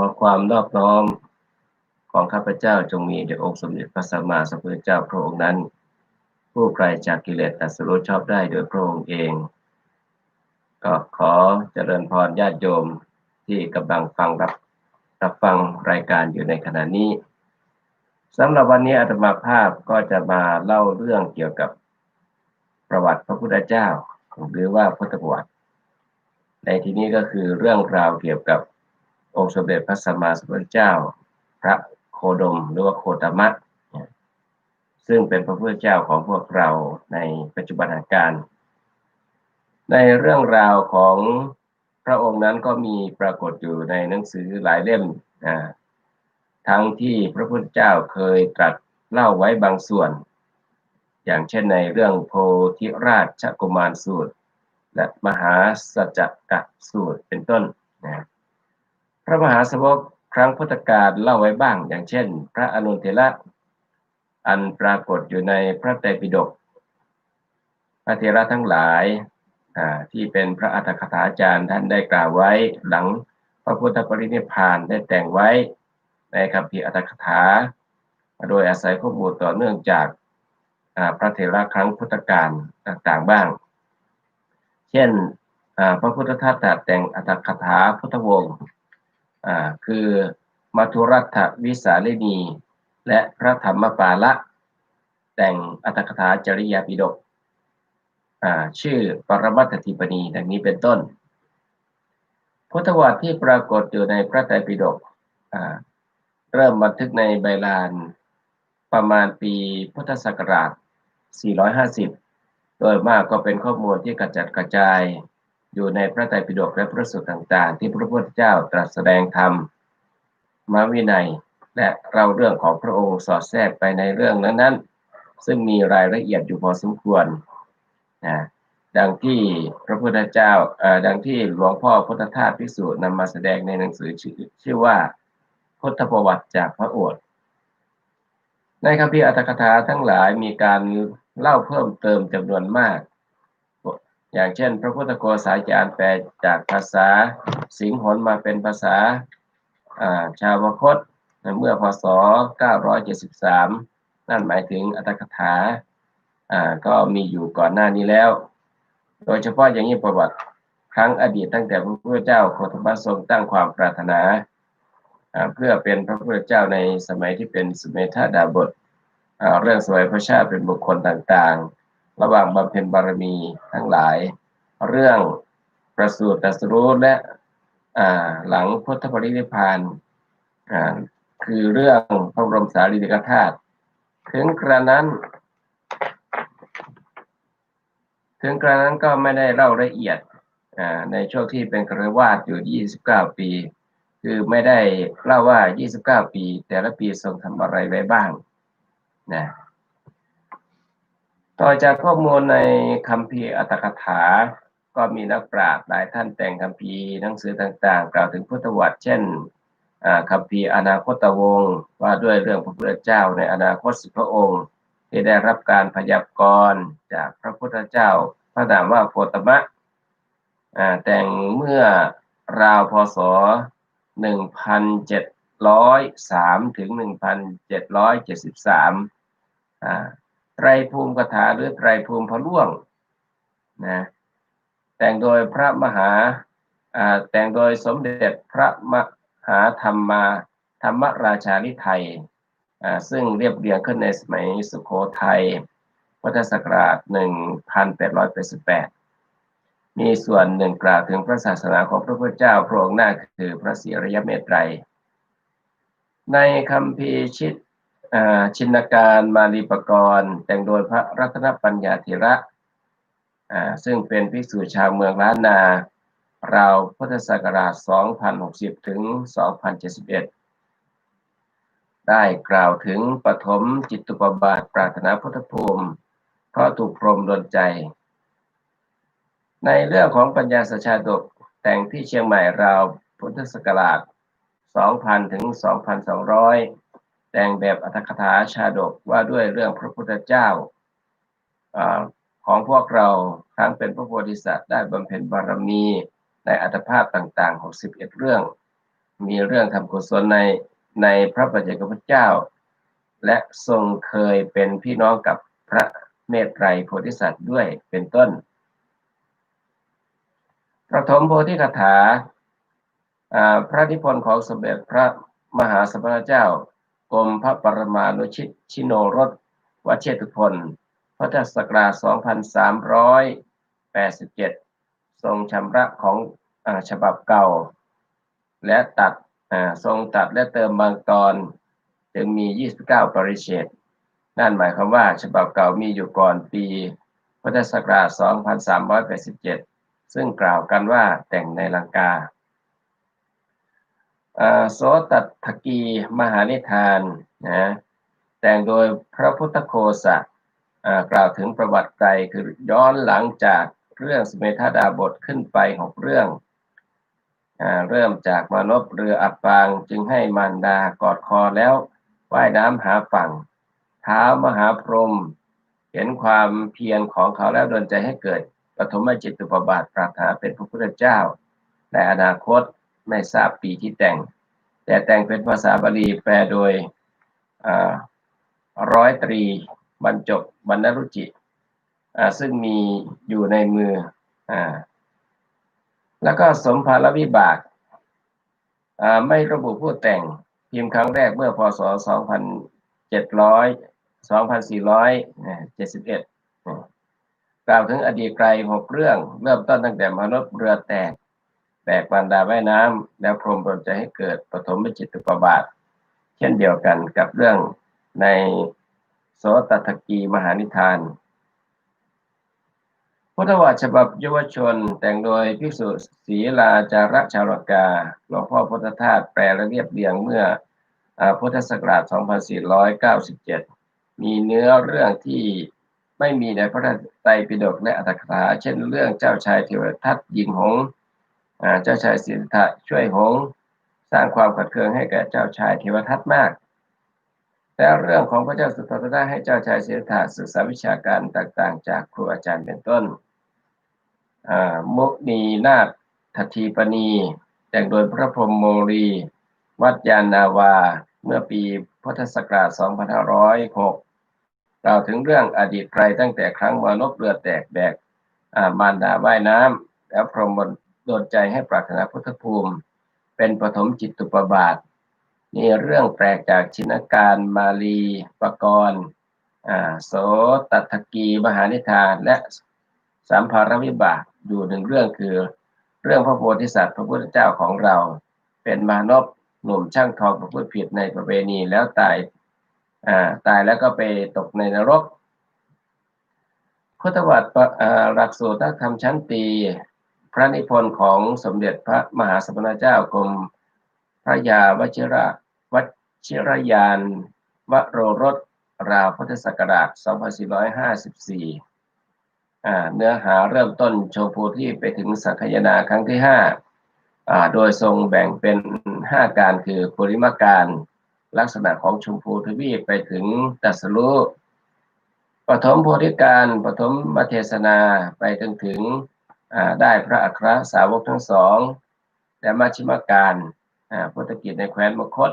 อความนอบน้อมของข้าพเจ้าจงมีแด่องค์สมเด็จพระสัมมาสัมพุทธเจ้าพระองค์นั้น ผู้ไกลจากกิเลสตรัสรู้ชอบได้โดยพระองค์เอง ก็ขอเจริญพรญาติโยมที่กำลังฟังรับรับฟังรายการอยู่ในขณะนี้สำหรับวันนี้อาตมาภาพก็จะมาเล่าเรื่องเกี่ยวกับประวัติพระพุทธเจ้า หรือว่าพุทธประวัติ ในที่นี้ก็คือเรื่องราวเกี่ยวกับ องค์สมเด็จพระสัมมาสัมพุทธเจ้า พระโคดมหรือว่าโคตมะ ซึ่งเป็นพระพุทธเจ้าของพวกเราในปัจจุบันการ ในเรื่องราวของพระองค์นั้นก็มีปรากฏอยู่ในหนังสือหลายเล่มทั้งที่พระพุทธเจ้าเคยตรัสเล่าไว้บางส่วน อย่างเช่นในเรื่องโพธิราชกุมารสูตร และมหาสัจจกะสูตรเป็นต้นนะ พระมหาสวกครั้งพุทธกาลเล่าไว้บ้าง อย่างเช่น พระอนุเทระอันปรากฏอยู่ในพระไตรปิฎกพระเทระทั้งหลายที่เป็นพระอัฏฐคถาจารย์ท่านได้กล่าวไว้หลังพระพุทธปรินิพานได้แต่งไว้ในคำพีอัตถกถา โดยอาศัยข้อมูลต่อเนื่องจากพระเทระครั้งพุทธกาลต่างๆบ้าง เช่นพระพุทธทาสแต่งอัตถกถาพุทธวงศ์ คือมัทุรัตวิสาลินีและพระธรรมปาละ แต่งอัตถกถาจริยาปิฎกชื่อปรมัตถิปณีดังนี้เป็นต้น พุทธวัตที่ปรากฏอยู่ในพระไตรปิฎกเริ่มบันทึกในใบลานประมาณปีพุทธศักราช 450 โดยมากก็เป็นข้อมูลที่กระจัดกระจาย อยู่ในพระไตรปิฎกและพระสูตรต่างๆ ที่พระพุทธเจ้าตรัสแสดงธรรมมาวินัย และเราเรื่องของพระองค์สอดแทรกไปในเรื่องนั้นๆ ซึ่งมีรายละเอียดอยู่พอสมควรนะดังที่พระพุทธเจ้าดังที่หลวงพ่อพุทธทาสพิสูจน์นำมาแสดงในหนังสือชื่อชื่อว่าพุทธประวัติจากพระโอษฐ์ในคัมภีร์อัตถกถาทั้งหลายมีการเล่าเพิ่มเติมจำนวนมาก อย่างเช่น พระพุทธโกษาจารย์แปลจากภาษาสิงหนมาเป็นภาษาชาวมคตเมื่อพศ 973 นั่นหมายถึงอัตถกถาก็มีอยู่ก่อนหน้านี้แล้ว โดยเฉพาะอย่างนี้ประวัติครั้งอดีตตั้งแต่พระพุทธเจ้าโคตมทรงตั้งความปรารถนาเพื่อเป็นพระพุทธเจ้าในสมัยที่เป็นสุเมธาดาบทเรื่องสวยพระชาติเป็นบุคคลต่างๆ ระหว่างบำเพ็ญบารมีทั้งหลาย เรื่องประสูติตรัสรู้และหลังพุทธปรินิพพานคือเรื่องพระบรมสารีริกธาตุถึงกระนั้น ถึงกระนั้นก็ไม่ได้เล่าละเอียดในช่วงที่เป็นกระวาดอยู่ 29 ปี คือไม่ได้เล่าว่า 29 ปี แต่ละปีทรงทำอะไรไว้บ้างนะ ต่อจากข้อมูลในคำพีอัตถกถา ก็มีนักปราชญ์หลายท่านแต่งคำพีหนังสือต่างๆ กล่าวถึงพุทธวัตรเช่นคำพีอนาคตวงศ์ว่าด้วยเรื่องพระพุทธเจ้าในอนาคตสิบพระองค์ ที่ได้รับการพยากรณ์จากพระพุทธเจ้า พระนามว่าโพตมะแต่งเมื่อราวพศ 1703 ถึง 1773 ไตรภูมิกถาหรือไตรภูมิพระล่วงนะแต่งโดยพระมหาแต่งโดยสมเด็จพระมหาธรรมาธรรมราชาลิไทยซึ่งเรียบเรียงขึ้นในสมัยสุโขทัยพุทธศักราช 1888 มีส่วนหนึ่งกล่าวถึงพระศาสนาของพระพุทธเจ้าพระองค์หน้าคือพระศรีริยเมตไตร ในคำพีชิต ชินการมาลีปกรณ์แต่งโดยพระรัตนปัญญาธิระ ซึ่งเป็นภิกษุชาวเมืองล้านนา ราวพุทธศักราช 2060 ถึง 2071 ได้กล่าวถึงปฐมจิตตุปบาทปรารถนาพุทธภูมิ เพราะถูกพรมดนใจ ในเรื่องของปัญญาสชาดกแต่งที่เชียงใหม่ราวพุทธศักราช 2,000 ถึง 2,200 แต่งแบบอัตถกถาชาดกว่าด้วยเรื่องพระพุทธเจ้าอของพวกเราทั้งเป็นพระโพธิสัตว์ได้บำเพ็ญบารมีในอัตภาพต่างๆ 61 เรื่อง มีเรื่องทำกุศลในในพระปัจเจกพุทธเจ้า และทรงเคยเป็นพี่น้องกับพระเมตไตรโพธิสัตว์ด้วยเป็นต้นประถมโพธิคาถาอ่าพระนิพนธ์ของสมเด็จพระมหาสมณเจ้า กรมพระปรมานุชิตชิโนรสวเชตุพลพุทธศักราช2387 ทรงชำระของอฉบับเก่า และตัดทรงตัดและเติมบางตอนจึงมี 29 ปริเฉดนั่นหมายความว่าฉบับเก่ามีอยู่ก่อนปีพุทธศักราช 2387 ซึ่งกล่าวกันว่าแต่งในลังกา โสตัทกีมหานิทานนะแต่งโดยพระพุทธโคสะอ่ากล่าวถึงประวัติไกลคือย้อนหลังจากเรื่องสเมธาดาบทขึ้นไปหกเรื่องอ่าเริ่มจากมานพเรืออับปางจึงให้มารดากอดคอแล้วว่ายน้ำหาฝั่งเท้ามหาพรหมเห็นความเพียรของเขาแล้วดลใจให้เกิดปฐมจิตตุปบาทปรารถนาเป็นพระพุทธเจ้าในอนาคต ไม่ทราบปีที่แต่ง แต่แต่งเป็นภาษาบาลีแปลโดยร้อยตรีบรรจบบรรณรุจิซึ่งมีอยู่ในมืออแล้วก็สมภารวิบากไม่ระบุผู้แต่งพิมพ์ครั้งแรกเมื่อพศ 2700 2471 กล่าวถึงอดีตไกลหกเรื่อง เริ่มต้นตั้งแต่มนุษย์เรือแตก แตกบรรดาแว่น้ำแล้วพรหมดลใจให้เกิดปฐมจิตตุปบาท เช่นเดียวกันกับเรื่องในโสตทกีมหานิทาน พุทธวัฉบับยาวชนแต่งโดยภิกษุศรีลาจาระชาวรกาหลวงพ่อพุทธทาสแปลและเรียบเรียงเมื่ออพุทธศักราช 2497 มีเนื้อเรื่องที่ไม่มีในพระไตรปิฎกและอัตถกถา เช่นเรื่องเจ้าชายเทวทัตยิงหงส์อ่า เจ้าชายสิทธัตถะช่วยหงสร้างความขัดเคืองให้แก่เจ้าชายเทวทัตมากแต่เรื่องของพระเจ้าสุโธทนะให้เจ้าชายสิทธัตถะศึกษาวิชาการต่างๆ จากครูอาจารย์เป็นต้นมุนีนาถทัตทีปณีแต่งโดยพระพรหมโมลีวัดยานนาวา เมื่อปีพุทธศักราช 2506 กล่าวถึงเรื่องอดีตไกลตั้งแต่ครั้งมานพเรือแตกแบกมารดาว่ายน้ำแล้วพรหม โดนใจให้ปรารถนาพุทธภูมิ เป็นปฐมจิตตุปบาทนี่เรื่องแปลกจากชินการมาลีปกรณ์อ่าโสตัทกีมหานิทานและสามภารวิบากอยู่หนึ่งเรื่องคือ เรื่องพระโพธิสัตว์พระพุทธเจ้าของเรา เป็นมานพหนุ่มช่างทองประพฤติผิดในประเวณีแล้วตายอ่าตายแล้วก็ไปตกในนรกพุทธวัตรอ่าหลักสูตรนักธรรมชั้นตี พระนิพนธ์ของสมเด็จพระมหาสมณเจ้ากรมพระยาวชิระวชิรยานวโรรสราวพุทธศักราช 2454อ่าเนื้อหาเริ่มต้นโชว์ภูที่ไปถึงสังคยนาครั้งที่ห้าอ่าโดยทรงแบ่งเป็นห้าการคือปริมาการลักษณะของชมพูทวีปไปถึงตัสรุปฐมโพธิการปฐมมเทศนาไปจนถึง ได้พระอัครสาวกทั้งสอง และมัชฌิมการพุทธกิจในแคว้นมคต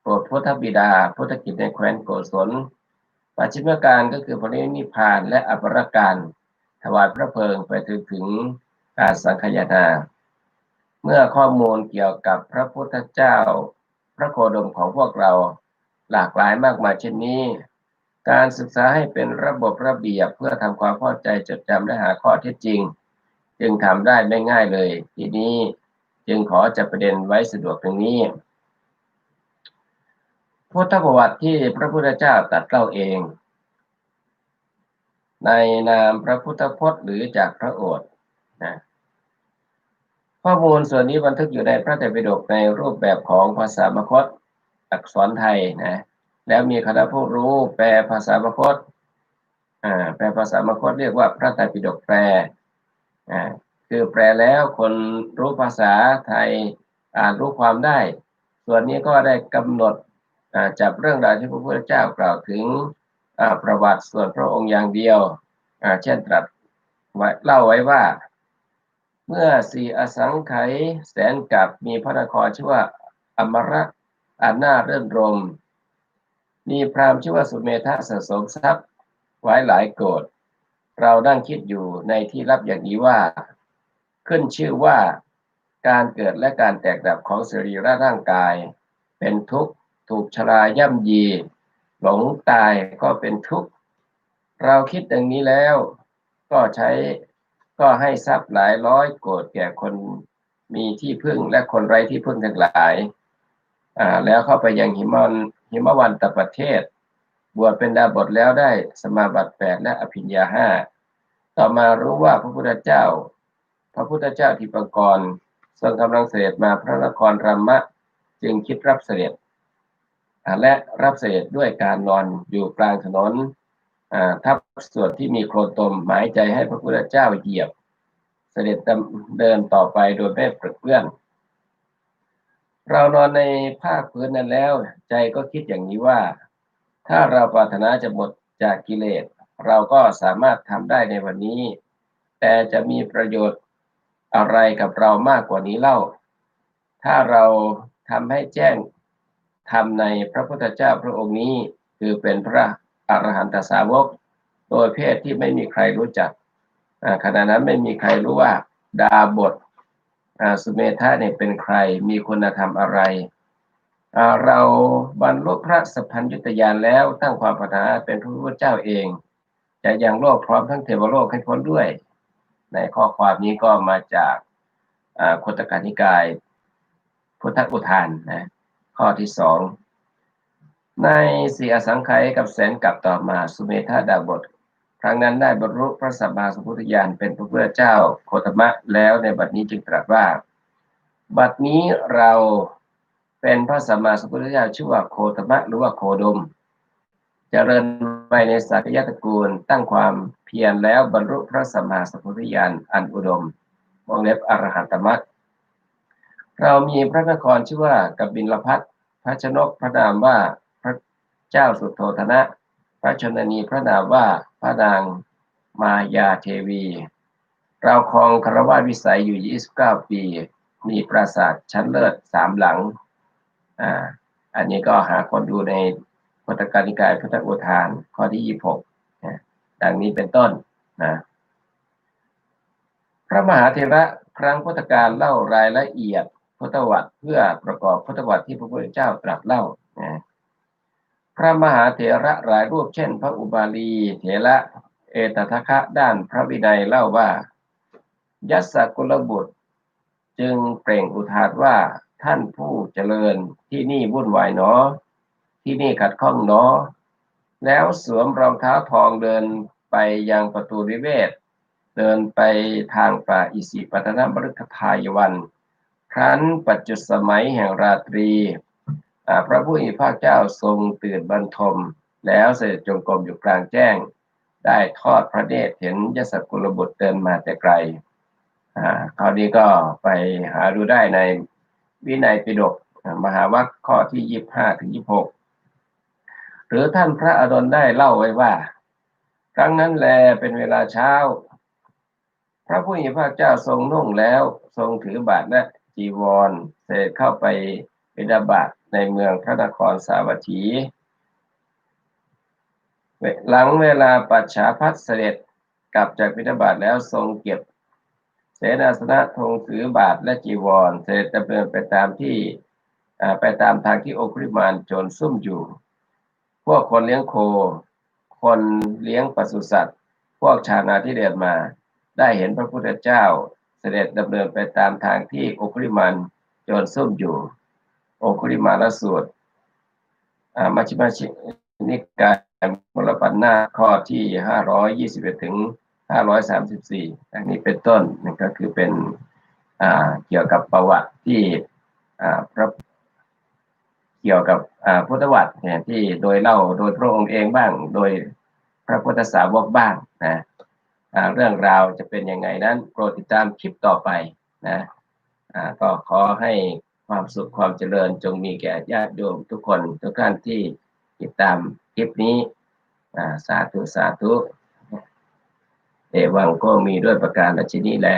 โปรดพุทธบิดา พุทธกิจในแคว้นโกศลปัจฉิมการก็คือปรินิพพานและอภรการถวายพระเพลิงไปถึงถึงการสังขยานาเมื่อข้อมูลเกี่ยวกับพระพุทธเจ้า พระโคดมของพวกเราหลากหลายมากมายเช่นนี้ การศึกษาให้เป็นระบบระเบียบเพื่อทำความเข้าใจจดจำและหาข้อเท็จจริง จึงทำได้ไม่ง่ายเลย ทีนี้จึงขอจับประเด็นไว้สะดวกตรงนี้ พุทธประวัติที่พระพุทธเจ้าตรัสเล่าเอง ในนามพระพุทธพจน์หรือจากพระโอษฐ์นะข้อมูลส่วนนี้บันทึกอยู่ในพระไตรปิฎกในรูปแบบของภาษามคต อักษรไทยนะแล้วมีคณะผู้รู้แปลภาษามคตอ่าแปลภาษามคตเรียกว่าพระไตรปิฎกแปล คือแปลแล้วคนรู้ภาษาไทยอ่านรู้ความได้ ส่วนนี้ก็ได้กำหนดจับเรื่องราวที่พระพุทธเจ้ากล่าวถึงประวัติส่วนพระองค์อย่างเดียว เช่นตรัสไว้เล่าไว้ว่า เมื่อสี่อสังไขยแสนกับมีพระนครชื่อว่าอมระอันน่าเรื่นรม มีพราหมณ์ชื่อว่าสุเมธะสะสมทรัพย์ไว้หลายโกด เรานั่งคิดอยู่ในที่รับอย่างนี้ว่า ขึ้นชื่อว่าการเกิดและการแตกดับของสรีระร่างกาย เป็นทุกข์ถูกชราย่ำยี หลงตายก็เป็นทุกข์ เราคิดอย่างนี้แล้ว ก็ใช้ก็ให้ทรัพย์หลายร้อยโกดแก่คนมีที่พึ่งและคนไร้ที่พึ่งทั้งหลาย อ่า แล้วเข้าไปยังหิมันหิมวันตประเทศ บวชเป็นดาบทแล้วได้สมาบัติแปดและอภิญญาห้าต่อมารู้ว่าพระพุทธเจ้า พระพุทธเจ้าทีปังกรทรงกำลังเสด็จมาพระนครรัมมะจึงคิดรับเสด็จและรับเสด็จด้วยการนอนอยู่กลางถนนทับส่วนที่มีโคลนตมหมายใจให้พระพุทธเจ้าเหยียบ เสด็จเดินต่อไปโดยไม่เปรอะเปื้อน เรานอนในภาคพื้นนั้นแล้ว ใจก็คิดอย่างนี้ว่า ถ้าเราปรารถนาจะหมดจากกิเลส เราก็สามารถทำได้ในวันนี้ แต่จะมีประโยชน์อะไรกับเรามากกว่านี้เล่า ถ้าเราทำให้แจ้งทำในพระพุทธเจ้าพระองค์นี้ คือเป็นพระอรหันตสาวก โดยเพศที่ไม่มีใครรู้จักอ่าขณะนั้นไม่มีใครรู้ว่าดาบทสุเมธาเนี่ยเป็นใครมีคุณธรรมอะไร เราบรรลุพระสัพพัญญุตญาณแล้วตั้งความปรารถนาเป็นพระพุทธเจ้าเอง จะยังโลกพร้อมทั้งเทวโลกให้พ้นด้วย ในข้อความนี้ก็มาจากอ่าคตกานิกาย พุทธอุทานนะข้อที่สองในสีอสังไขยกับแสนกลับต่อมาสุเมธาดาบท ครั้งนั้นได้บรรลุพระสัมมาสัมพุทธญาณเป็นพระพุทธเจ้าโคตมะแล้วในบัดนี้จึงตรัสว่า บัดนี้เรา เป็นพระสัมมาสัมพุทธเจ้าชื่อว่าโคตมะหรือว่าโคดมเจริญไปในสักยะตระกูลตั้งความเพียรแล้วบรรลุพระสัมมาสัมพุทธญาณอันอุดมวงเล็บอรหันตมรรคเรามีพระนครชื่อว่ากบินลพัทพระชนกพระนามว่าพระเจ้าสุโธธนะ พระชนนีพระนามว่าพระนางมายาเทวี เราครองคารวะวิสัยอยู่ 29 ปี มีปราสาทชั้นเลิศสามหลัง อ่าอันนี้ก็หาคนดูในพุทธกานิกายพุทธอุทานข้อที่26นะดังนี้เป็นต้นนะพระมหาเถระครั้งพุทธการเล่ารายละเอียดพุทธวัตรเพื่อประกอบพุทธวัตรที่พระพุทธเจ้าตรัสเล่านะพระมหาเถระหลายรูปเช่น พระอุบาลีเถระเอตทคคะด้านพระวินัยเล่าว่า ยัสสกุลบุตร จึงเปล่งอุทานว่าท่านผู้เจริญที่นี่วุ่นวายเนอ ที่นี่ขัดข้องเนอ แล้วสวมรองเท้าทองเดินไปยังประตูวิเวศ เดินไปทางป่าอิสิปตนบรุคทายวัน ครั้นปัจจุสมัยแห่งราตรี พระผู้มีพระเจ้าทรงตื่นบรรทม แล้วเสด็จจงกรมอยู่กลางแจ้ง ได้ทอดพระเนตรเห็นยศกุลบุตรเดินมาแต่ไกลคราวนี้ก็ไปหาดูได้ใน วินัยปิฎกมหาวรรคข้อที่ยี่ห้าถึงยี่หกหรือท่านพระอดลได้เล่าไว้ว่า ครั้งนั้นแลเป็นเวลาเช้า พระผู้มีพระเจ้าทรงนุ่งแล้วทรงถือบาทและจีวรเสด็จเข้าไปบิณฑบาตในเมืองพระนครสาวัตถี หลังเวลาปัจฉาพัฒเสด็จกลับจากบิณฑบาตแล้วทรงเก็บ นาสนะธงถือบาทและจีวร เสด็จดำเนินไปตามที่ไปตามทางที่โอคริมานโจรซุ่มอยู่ พวกคนเลี้ยงโค คนเลี้ยงปศุสัตว์ พวกชาวนาที่เดินมา ได้เห็นพระพุทธเจ้า เสด็จดำเนินไปตามทางที่โอคริมันโจรซุ่มอยู่ โอคริมาลสูตรมัชฌิมาชินิกายมลปันนาข้อที่ห้าร้อยยี่สิบเอ็ดถึง ห้าร้อยสามสิบสี่อันนี้เป็นต้นนั่นก็คือเป็นเกี่ยวกับประวัติที่พระเกี่ยวกับพุทธวัตรเนี่ยที่โดยเล่าโดยพระองค์เองบ้าง โดยพระพุทธสาวกบ้างนะเรื่องราวจะเป็นยังไงนั้นโปรดติดตามคลิปต่อไปนะก็ขอให้ความสุขความเจริญจงมีแก่ญาติโยมทุกคนทุกท่านที่ติดตามคลิปนี้สาธุสาธุ เอวังก็มีด้วยประการละชนี้แล